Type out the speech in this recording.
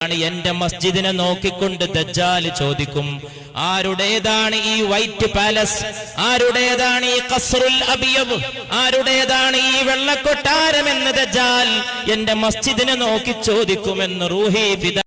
ആണ് എന്റെ മസ്ജിദിനെ നോക്കിക്കൊണ്ട് ദജ്ജാൽ ചോദിക്കും ആരുടേതാണ് ഈ വൈറ്റ് പാലസ് ആരുടേതാണ് ഈ കസ്റുൽ അബിയബ് ആരുടേതാണ് ഈ വെള്ളക്കൊട്ടാരം എന്ന് ദജ്ജാൽ എന്റെ മസ്ജിദിനെ നോക്കി ചോദിക്കുമെന്ന് റൂഹി ഫിദ